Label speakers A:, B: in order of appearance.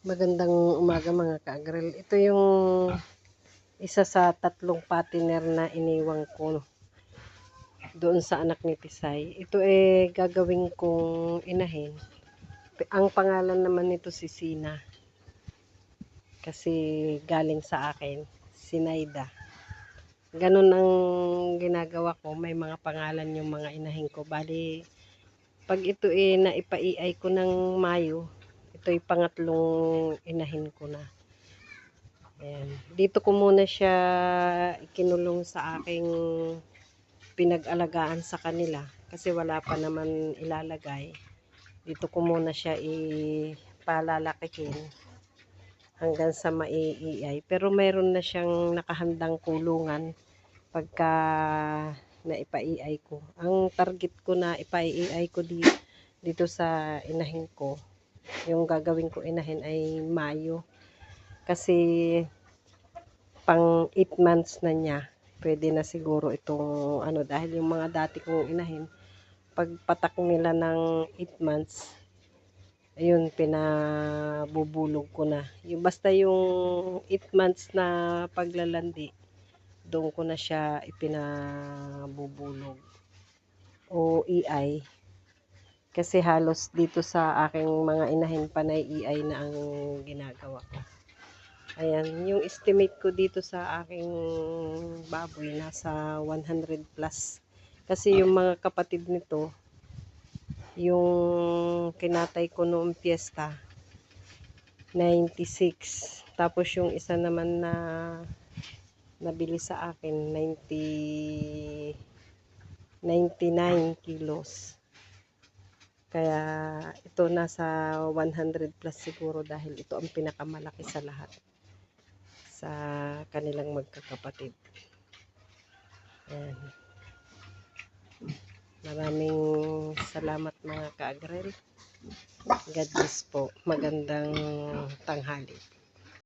A: Magandang umaga mga ka-agrel. Ito yung isa sa tatlong patiner na iniwang ko doon sa anak ni Tisay. Ito eh gagawin kong inahin. Ang pangalan naman nito si Sina. Kasi galing sa akin, Sinaida. Ganun ang ginagawa ko. May mga pangalan yung mga inahin ko. Bali, pag ito eh naipaiay ko ng Mayo, ito'y pangatlong inahin ko na. Ayan. Dito ko muna siya ikinulong sa aking pinag-alagaan sa kanila kasi wala pa naman ilalagay. Dito ko muna siya ipalalakihin hanggang sa maiiay. Pero mayroon na siyang nakahandang kulungan pagka naipaiay ko. Ang target ko na ipaiay ko dito, dito sa inahin ko yung gagawin ko inahin ay Mayo. Kasi pang 8 months na niya. Pwede na siguro itong ano dahil yung mga dati kong inahin pagpatak nila ng 8 months ayun pinabubulog ko na. Yung basta yung 8 months na paglalandi doon ko na siya ipinabubulog o iay kasi halos dito sa aking mga inahin panay EI na ang ginagawa ko. Ayan, yung estimate ko dito sa aking baboy nasa 100 plus. Kasi yung mga kapatid nito, yung kinatay ko noong piyesta, 96. Tapos yung isa naman na nabili sa akin, 90, 99 kilos. Kaya ito nasa 100 plus siguro dahil ito ang pinakamalaki sa lahat sa kanilang magkakapatid. Ayan. Maraming salamat mga ka-agrel. God bless po. Magandang tanghali.